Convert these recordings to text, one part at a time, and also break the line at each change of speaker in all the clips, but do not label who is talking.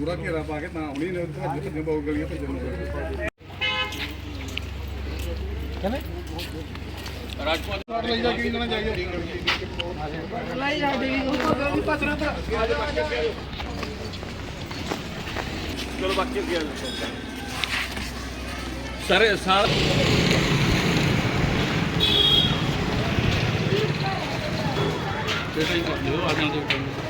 ਪੂਰਾ ਘੇਰਾ ਪਾ ਕੇ ਤਾਂ ਹੁਣੀ ਨੇ ਭੱਜ ਭੱਜ ਬਹੁ ਗਲੀਆਂ ਭੱਜਣ ਨੂੰ
ਕਿਵੇਂ
ਰਾਜਪਾਲ। ਲਈ ਜਾ ਕੇ ਲੈਣਾ ਚਾਹੀਦਾ
ਚਲੋ ਬਾਕੀ ਅੱਗੇ ਆ ਸਾਰੇ ਸਾਰ
ਬੇਟਾ ਹੀ ਕਰ ਦਿਓ ਆ ਜਾਂਦੇ
ਆ ਦੇਖੀ ਅੰਦਰ ਕਿਆ ਰਵਾ ਜਾਂਦੇ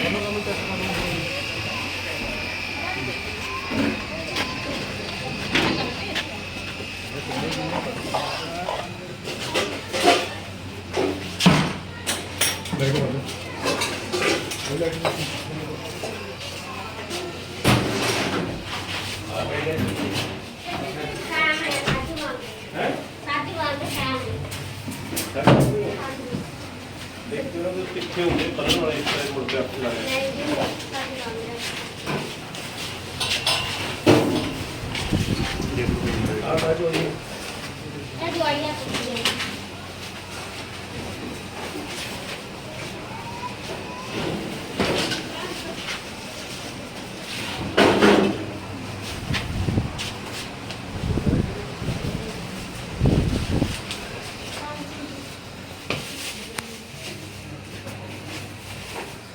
ਤੇ
ਸਾਡੀ ਵਾਰ ਦੇ ਟਾਈਮ
ਕਿੱਥੇ ਹੁੰਦੇ ਪੜਨ ਵਾਲੇ ਇਸ ਤਰ੍ਹਾਂ ਮੁੜ ਕੇ ਆਪੇ ਲਾਏ
ਨਹੀਂ ਜੀ ਸਾਡੀ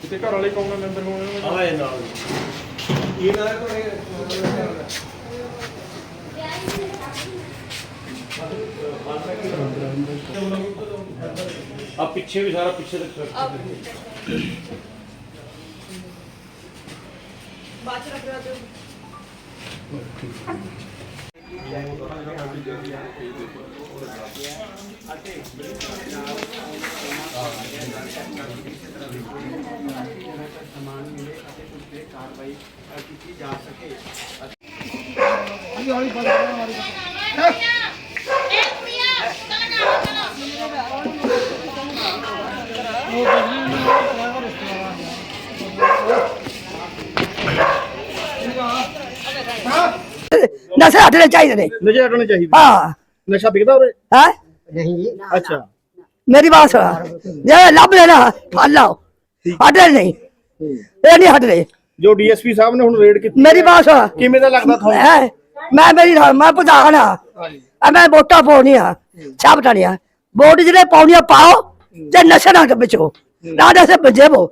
ਕਿਤੇ ਘਰ ਵਾਲੇ ਕੌਣ ਮੈਂਬਰ ਹੋਣੇ?
ਆਏ ਨਾਲ।
ਇਹ ਨਾਲ ਕੋਲੇ
ਆ ਪਿੱਛੇ ਵੀ ਸਾਰਾ ਪਿੱਛੇ ਤੱਕ ਰੱਖ
ਸਮਾਨ ਮਿਲੇ ਅਤੇ ਉਸ ਤੇ ਕਾਰਵਾਈ ਕੀਤੀ ਜਾ ਸਕੇ ਹੌਲੀ ਹੌਲੀ ਬੰਦ ਕਰੋ ਹੌਲੀ ਉਹ ਬੰਦ ਨਹੀਂ ਹੋਇਆ ਰਿਸ਼ਤੇਦਾਰਾਂ ਦਾ ਹਾਂ।
ਨਸ਼ੇ ਹਟਣੇ ਚਾਹੀਦੇ ਨੇ।
ਨਜ਼ਰ ਹਟਣੇ ਚਾਹੀਦੇ?
ਹਾਂ।
ਨਸ਼ਾ ਵਿਕਦਾ ਉਰੇ?
ਹੈ?
ਅੱਛਾ।
ਮੇਰੀ ਬਾਤ ਸੁਣ। ਜੇ ਲੱਭ ਲੈਣਾ ਫੜ ਲਾਓ। ਹਟਣੇ ਨਹੀਂ। ਇਹ ਨਹੀਂ ਹਟਣੇ
ਜੋ ਡੀਐਸਪੀ ਸਾਹਿਬ ਨੇ ਹੁਣ ਰੇਡ ਕੀਤੀ
ਮੇਰੀ ਬਾਤ ਸੁਣ।
ਕਿਵੇਂ ਦਾ ਲੱਗਦਾ ਤੁਹਾਨੂੰ?
ਮੈਂ ਮੇਰੀ ਨਾਲ ਮੈਂ ਪ੍ਰਧਾਨ ਆ ਆ ਮੈਂ ਵੋਟਾਂ ਪਾਉਣੀਆਂ। ਸਭ ਟਾਣੀਆਂ ਵੋਟ ਜਿਹੜੇ ਪਾਉਣੀਆਂ ਪਾਓ। ਤੇ ਨਸ਼ੇ ਨਾ ਵਿੱਚੋਂ। ਨਾ ਨਸ਼ੇ ਬਜੇਬੋ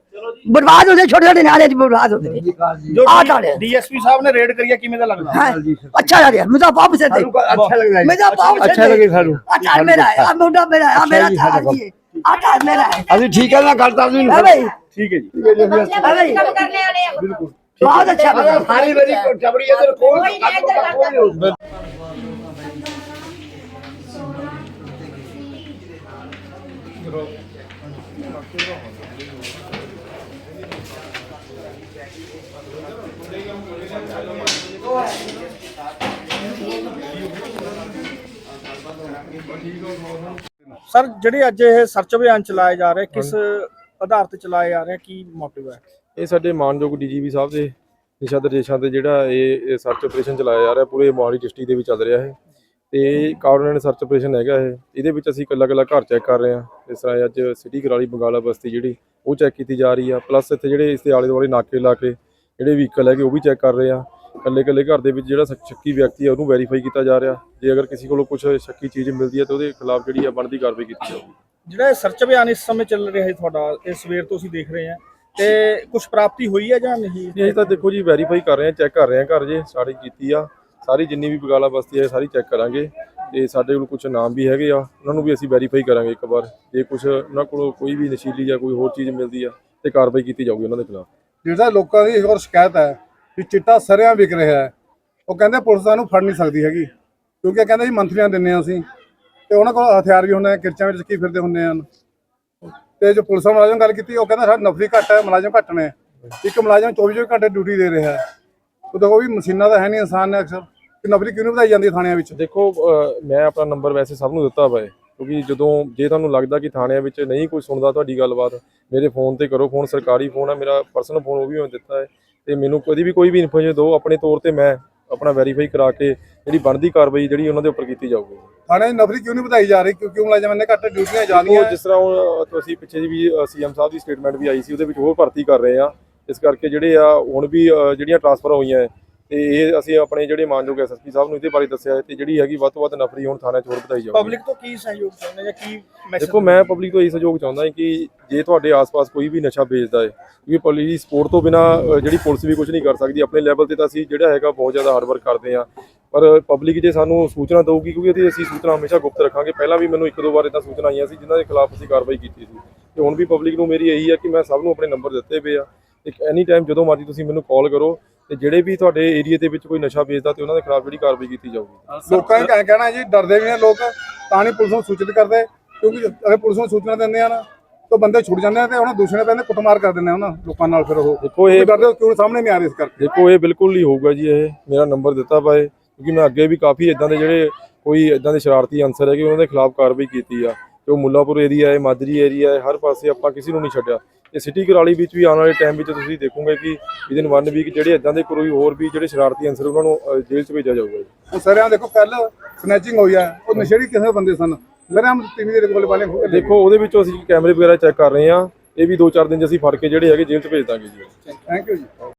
ਬਰਬਾਦ ਹੁੰਦੇ ਛੋਟੇ ਛੋਟੇ ਨਿਆਣੇ ਜੀ ਬਰਬਾਦ ਹੁੰਦੇ। ਨੇ
ਜੋ।
ਆ ਟਾਣੇ
ਡੀਐਸਪੀ ਸਾਹਿਬ ਨੇ ਰੇਡ ਕਰੀ ਆ ਕਿਵੇਂ ਦਾ ਲੱਗਦਾ?
ਹੈਂ? ਅੱਛਾ ਲੱਗਿਆ ਮੁਝੇ ਬਾਪ ਸੇ ਦੇ
ਅੱਛਾ ਲੱਗਦਾ
ਮੇਰਾ ਬਾਪ
ਅੱਛਾ ਲੱਗੇ ਸਾਨੂੰ।
ਆ ਮੇਰਾ ਹੈ ਆ ਮੁੰਡਾ ਮੇਰਾ ਹੈ ਆ ਮੇਰਾ ਥਾਂ ਜੀ ਆ ਤਾਂ ਮੇਰਾ ਹੈ।
ਅਸੀਂ ਠੀਕ ਹੈ ਨਾ ਗੱਲ ਤਾਂ ਨਹੀਂ
ਹੈ ਭਾਈ
ਠੀਕ ਹੈ ਜੀ।
ਹੈ ਭਾਈ
ਕੰਮ ਕਰਨੇ ਵਾਲੇ ਆ।
ਬਿਲਕੁਲ।
ਬਹੁਤ ਅੱਛਾ ਬਣਾ
ਸਰ, ਜਿਹੜੇ ਅੱਜ ਇਹ ਸਰਚ ਅਭਿਆਨ ਚਲਾਏ ਜਾ ਰਹੇ, ਕਿਸ ਆਧਾਰ ਤੇ ਚਲਾਏ ਜਾ ਰਹੇ, ਕੀ ਮੋਟਿਵ ਹੈ?
ਇਹ ਸਾਡੇ ਮਾਨਯੋਗ ਡੀਜੀਪੀ ਸਾਹਿਬ ਦੇ ਦਿਸ਼ਾ ਨਿਰਦੇਸ਼ਾਂ ਤੇ ਜਿਹੜਾ ਇਹ ਸਰਚ ਆਪਰੇਸ਼ਨ ਚਲਾਇਆ ਜਾ ਰਿਹਾ, ਪੂਰੇ ਮੋਹਾਲੀ ਡਿਸਟ੍ਰਿਕਟ ਦੇ ਵਿੱਚ ਚੱਲ ਰਿਹਾ ਹੈ ਤੇ ਕਾਰਡਨੇਟ ਸਰਚ ਆਪਰੇਸ਼ਨ ਹੈਗਾ ਇਹ। ਇਹਦੇ ਵਿੱਚ ਅਸੀਂ ਇਕੱਲਾ ਇਕੱਲਾ ਘਰ ਚੈੱਕ ਕਰ ਰਹੇ ਹਾਂ। ਇਸ ਤਰ੍ਹਾਂ ਅੱਜ ਸਿਟੀ ਕਰਾਲੀ ਬੰਗਾਲਾ ਬਸਤੀ ਜਿਹੜੀ, ਉਹ ਚੈੱਕ ਕੀਤੀ ਜਾ ਰਹੀ ਆ। ਪਲੱਸ ਇੱਥੇ ਜਿਹੜੇ ਇਸ ਦੇ ਆਲੇ ਦੁਆਲੇ ਨਾਕੇ ਲਾ ਕੇ ਜਿਹੜੇ ਵਹੀਕਲ ਹੈਗੇ ਉਹ ਵੀ ਚੈੱਕ ਕਰ ਰਹੇ ਆ। ਇਕੱਲੇ ਇਕੱਲੇ ਘਰ ਦੇ ਵਿੱਚ ਜਿਹੜਾ ਸ਼ੱਕ- ਵਿਅਕਤੀ ਹੈ ਉਹਨੂੰ ਵੈਰੀਫਾਈ ਕੀਤਾ ਜਾ ਰਿਹਾ। ਜੇ ਅਗਰ ਕਿਸੇ ਕੋਲੋਂ ਕੁਝ ਸ਼ੱਕੀ ਚੀਜ਼ ਮਿਲਦੀ ਹੈ ਤਾਂ ਉਹਦੇ ਖਿਲਾਫ ਜਿਹੜੀ ਆ ਬਣਦੀ ਕਾਰਵਾਈ ਕੀਤੀ ਜਾਊਗੀ।
ਜਿਹੜਾ ਇਹ ਸਰਚ ਅਭਿਆਨ ਇਸ ਸਮੇਂ ਚੱਲ ਰਿਹਾ ਹੈ ਤੁਹਾਡਾ ਇਹ ਸਵੇਰ ਤੋਂ ਅਸੀਂ ਦੇਖ ਰਹੇ ਹਾਂ। ਤੇ ਕੁਝ ਪ੍ਰਾਪਤੀ ਹੋਈ ਹੈ ਜਾਂ ਨਹੀਂ?
ਅਜੇ ਤਾਂ ਦੇਖੋ ਜੀ ਵੈਰੀਫਾਈ ਕਰ ਰਹੇ ਆ ਚੈੱਕ ਕਰ ਰਹੇ ਆ ਘਰ ਜੇ ਸਾਰੀ ਕੀਤੀ ਆ। ਸਾਰੀ ਜਿੰਨੀ ਵੀ ਬਗਾਲਾ ਬਸਤੀ ਹੈ ਸਾਰੀ ਚੈੱਕ ਕਰਾਂਗੇ। ਤੇ ਸਾਡੇ ਕੋਲ ਕੁਝ ਨਾਮ ਵੀ ਹੈਗੇ ਆ ਉਹਨਾਂ ਨੂੰ ਵੀ ਅਸੀਂ ਵੈਰੀਫਾਈ ਕਰਾਂਗੇ ਇੱਕ ਵਾਰ। ਜੇ ਕੁਝ ਉਹਨਾਂ ਕੋਲੋਂ ਕੋਈ ਵੀ ਨਸ਼ੀਲੀ ਜਾਂ ਕੋਈ ਹੋਰ ਚੀਜ਼ ਮਿਲਦੀ ਆ ਤੇ ਕਾਰਵਾਈ ਕੀਤੀ ਜਾਊਗੀ ਉਹਨਾਂ ਦੇ ਖਿਲਾਫ।
ਜਿਹੜਾ ਲੋਕਾਂ ਦੀ ਹੋਰ ਸ਼ਿਕਾਇਤ ਹੈ ਕਿ ਚਿੱਟਾ ਸਰਿਆਂ ਵਿਕ ਰਿਹਾ ਹੈ, ਉਹ ਕਹਿੰਦੇ ਪੁਲਿਸ ਸਾਨੂੰ ਫੜ ਨਹੀਂ ਸਕਦੀ ਹੈਗੀ, ਕਿਉਂਕਿ ਕਹਿੰਦੇ ਜੀ ਮੰਥਲੀਆਂ ਦਿੰਨੇ ਆ ਅਸੀਂ, ਤੇ ਉਹਨਾਂ ਕੋਲ ਹਥਿਆਰ ਵੀ ਹੁੰਦੇ ਆ, ਕਿਰਚਾਂ ਵਿੱਚ ਕੀ ਫਿਰਦੇ ਹੁੰਦੇ ਹਨ। ਤੇ ਜੋ ਪੁਲਿਸ ਮੁਲਾਜ਼ਮ ਗੱਲ ਕੀਤੀ, ਉਹ ਕਹਿੰਦਾ ਸਾਡੀ ਨਫਰੀ ਘੱਟ ਹੈ, ਮੁਲਾਜ਼ਮ ਘੱਟ ਨੇ, ਇੱਕ ਮੁਲਾਜ਼ਮ 24 24 ਘੰਟੇ ਡਿਊਟੀ ਦੇ ਰਿਹਾ ਹੈ। ਉਹ ਵੀ ਮਸ਼ੀਨਾਂ ਤਾਂ ਹੈ ਨਹੀਂ, ਇਨਸਾਨ ਨੇ ਅਕਸਰ, ਕਿ ਨਫਰੀ ਕਿਉਂ ਵਧਾਈ ਜਾਂਦੀ ਹੈ ਥਾਣਿਆਂ ਵਿੱਚ?
ਦੇਖੋ ਮੈਂ ਆਪਣਾ ਨੰਬਰ ਵੈਸੇ ਸਭ ਨੂੰ ਦਿੱਤਾ ਵਾ ਕਿਉਂਕਿ ਜਦੋਂ ਜੇ ਤੁਹਾਨੂੰ ਲੱਗਦਾ ਕਿ ਥਾਣਿਆਂ ਵਿੱਚ ਨਹੀਂ ਕੋਈ ਸੁਣਦਾ ਤੁਹਾਡੀ ਗੱਲਬਾਤ ਮੇਰੇ ਫੋਨ ਤੇ ਕਰੋ ਫੋਨ ਸਰਕਾਰੀ ਫੋਨ ਹੈ ਮੇਰਾ ਪਰਸਨਲ ਫੋਨ ਉਹ ਵੀ ਮੈਂ ਦਿੱਤਾ ਹੈ। ਤੇ ਮੈਨੂੰ ਕਦੀ ਵੀ ਕੋਈ ਵੀ ਇਨਫੋਰਮੇਸ਼ਨ ਦਿਓ ਆਪਣੇ ਤੌਰ ਤੇ ਮੈਂ ਆਪਣਾ ਵੈਰੀਫਾਈ ਕਰਾ ਕੇ ਜਿਹੜੀ ਬਣਦੀ ਕਾਰਵਾਈ ਜਿਹੜੀ ਉਹਨਾਂ ਦੇ ਉੱਪਰ ਕੀਤੀ ਜਾਊਗੀ।
ਥਾਣੇ 'ਚ ਨਫਰੀ ਕਿਉਂ ਨਹੀਂ ਵਧਾਈ ਜਾ ਰਹੀ? ਕਿਉਂਕਿ ਮੁਲਾਜ਼ਮਾਂ ਨੇ ਘੱਟ ਡਿਊਟੀਆਂ
ਉਹ
ਜਾਂਦੀਆਂ
ਜਿਸ ਤਰ੍ਹਾਂ ਹੁਣ ਤੁਸੀਂ ਪਿੱਛੇ ਜੀ ਵੀ ਸੀਐਮ ਸਾਹਿਬ ਦੀ ਸਟੇਟਮੈਂਟ ਵੀ ਆਈ ਸੀ ਉਹਦੇ ਵਿੱਚ ਹੋਰ ਭਰਤੀ ਕਰ ਰਹੇ ਆ ਇਸ ਕਰਕੇ ਜਿਹੜੇ ਆ ਹੁਣ ਵੀ ਜਿਹੜੀਆਂ ਟ੍ਰਾਂਸਫਰ ਹੋਈਆਂ ਹੈ, ਤੇ ਇਹ ਅਸੀਂ ਆਪਣੇ ਜਿਹੜੇ ਮਾਨਯੋਗ ਐਸਐਸਪੀ ਸਾਹਿਬ ਨੂੰ ਇਹਦੇ ਬਾਰੇ ਦੱਸਿਆ ਤੇ ਜਿਹੜੀ ਹੈਗੀ ਵੱਧ ਤੋਂ ਵੱਧ ਨਫਰੀ ਹੁਣ ਥਾਣੇ 'ਚ ਹੋਰ ਵਧਾਈ ਜਾਊਗੀ।
ਪਬਲਿਕ ਤੋਂ ਕੀ ਸਹਿਯੋਗ ਚਾਹੁੰਦੇ ਜਾਂ ਕੀ ਮੈਸੇਜ
ਦੇਖੋ ਮੈਂ ਪਬਲਿਕ ਤੋਂ ਇਹ ਸਹਿਯੋਗ ਚਾਹੁੰਦਾ ਕਿ ਜੇ ਤੁਹਾਡੇ ਆਸ-ਪਾਸ ਕੋਈ ਵੀ ਨਸ਼ਾ ਵੇਚਦਾ ਹੈ ਕਿਉਂਕਿ ਪੁਲਿਸ ਦੀ ਸਪੋਰਟ ਤੋਂ ਬਿਨਾ ਜਿਹੜੀ ਪੁਲਿਸ ਵੀ ਕੁਝ ਨਹੀਂ ਕਰ ਸਕਦੀ ਆਪਣੇ ਲੈਵਲ ਤੇ ਤਾਂ ਅਸੀਂ ਜਿਹੜਾ ਹੈਗਾ ਬਹੁਤ ਜ਼ਿਆਦਾ ਹਾਰਡ ਵਰਕ ਕਰਦੇ ਹਾਂ। ਪਰ ਪਬਲਿਕ ਜੇ ਸਾਨੂੰ ਸੂਚਨਾ ਦਊਗੀ ਕਿਉਂਕਿ ਇਹਦੀ ਅਸੀਂ ਸੂਚਨਾ ਹਮੇਸ਼ਾ ਗੁਪਤ ਰੱਖਾਂਗੇ। ਪਹਿਲਾਂ ਵੀ ਮੈਨੂੰ ਇੱਕ ਦੋ ਵਾਰ ਇਦਾਂ ਸੂਚਨਾ ਆਈਆਂ ਸੀ ਜਿਨ੍ਹਾਂ ਦੇ ਖਿਲਾਫ ਅਸੀਂ ਕਾਰਵਾਈ ਕੀਤੀ ਸੀ। ਤੇ ਹੁਣ ਵੀ ਪਬਲਿਕ ਨੂੰ ਮੇਰੀ ਇਹੀ ਹੈ ਕਿ ਮੈਂ ਸਭ ਨੂੰ ਆਪਣੇ ਨੰਬਰ ਦਿੱਤੇ ਪਏ ਆ। ਇੱਕ ਐਨੀ ਟਾਈਮ ਜਦੋਂ ਮਰਜ਼ੀ ਤੁਸੀਂ ਮੈਨੂੰ ਕਾਲ ਕਰੋ ਤੇ ਜਿਹੜੇ ਵੀ ਤੁਹਾਡੇ ਏਰੀਆ ਦੇ ਵਿੱਚ ਕੋਈ ਨਸ਼ਾ ਵੇਚਦਾ ਤੇ ਉਹਨਾਂ ਦੇ ਖਿਲਾਫ ਜਿਹੜੀ ਕਾਰਵਾਈ ਕੀਤੀ ਜਾਊਗੀ।
ਲੋਕਾਂ ਨੇ ਕਹਿ- ਕਹਿਣਾ ਜੀ ਡਰਦੇ ਵੀ ਨੇ ਲੋਕ ਤਾਂ ਨਹੀਂ ਪੁਲਿਸ ਨੂੰ ਸੂਚਿਤ ਕਰਦੇ ਕਿਉਂਕਿ ਅਗਰ ਪੁਲਿਸ ਨੂੰ ਸੂਚਨਾ ਦਿੰਦੇ ਆ ਨਾ ਤਾਂ ਬੰਦੇ ਛੁੱਟ ਜਾਂਦੇ ਆ ਤੇ ਉਹਨਾਂ ਦੂਸਰੇ ਪੈਂਦੇ ਕੁੱਟਮਾਰ ਕਰ ਦਿੰਦੇ ਆ ਉਹਨਾਂ ਲੋਕਾਂ ਨਾਲ ਫਿਰ ਉਹ।
ਦੇਖੋ ਇਹ
ਡਰਦੇ ਕਿਉਂ ਸਾਹਮਣੇ ਨਹੀਂ ਆ ਰਹੇ ਇਸ ਕਰਕੇ?
ਦੇਖੋ ਇਹ ਬਿਲਕੁਲ ਨਹੀਂ ਹੋਊਗਾ ਜੀ ਇਹ। ਮੇਰਾ ਨੰਬਰ ਦਿੱਤਾ ਪਾਏ ਕਿਉਂਕਿ ਮੈਂ ਅੱਗੇ ਵੀ ਕਾਫੀ ਇਦਾਂ ਦੇ ਜਿਹੜੇ ਕੋਈ ਇਦਾਂ ਦੇ ਸ਼ਰਾਰਤੀ ਅਨਸਰ ਹੈਗੇ ਉਹਨਾਂ ਦੇ ਖਿਲਾਫ ਕਾਰਵਾਈ ਕੀਤੀ ਆ। ਤੇ ਉਹ ਮੁੱਲਾਪੁਰ ਏਰੀਆ ਹੈ ਮਾਜਰੀ ਏਰੀਆ ਹੈ ਹਰ ਪਾਸੇ ਆਪਾਂ ਕਿਸੇ ਨੂੰ ਨਹੀਂ ਛੱਡਿਆ। ਤੇ ਸਿਟੀ ਕਰਾਲੀ ਵਿੱਚ ਵੀ ਆਉਣ ਵਾਲੇ ਟਾਈਮ ਵਿੱਚ ਤੁਸੀਂ ਦੇਖੋਗੇ ਕਿ ਵਿਦਿਨ ਵਨ ਵੀਕ ਜਿਹੜੇ ਇਦਾਂ ਦੇ ਕੋਈ ਹੋਰ ਵੀ ਜਿਹੜੇ ਸ਼ਰਾਰਤੀ ਅਨਸਰ ਉਹਨਾਂ ਨੂੰ ਜੇਲ੍ਹ 'ਚ ਭੇਜਿਆ ਜਾਊਗਾ ਜੀ।
ਸਰਿਆਂ ਦੇਖੋ ਕੱਲ ਸਨੈਚਿੰਗ ਹੋਈ ਆ ਉਹ ਨਸ਼ੇੜੀ ਕਿਸੇ ਬੰਦੇ ਸਨ? ਸਰਿਆਂ ਟੀਵੀ ਦੇ ਕੋਲ ਵਾਲੇ
ਦੇਖੋ। ਉਹਦੇ ਵਿੱਚੋਂ ਅਸੀਂ ਕੈਮਰੇ ਵਗੈਰਾ ਚੈੱਕ ਕਰ ਰਹੇ ਹਾਂ। ਇਹ ਵੀ 2-4 ਦਿਨ 'ਚ ਅਸੀਂ ਫੜ ਕੇ ਜਿਹੜੇ ਹੈਗੇ ਜੇਲ੍ਹ 'ਚ ਭੇਜ ਦਾਂਗੇ ਜੀ।
ਥੈਂਕ ਯੂ ਜੀ।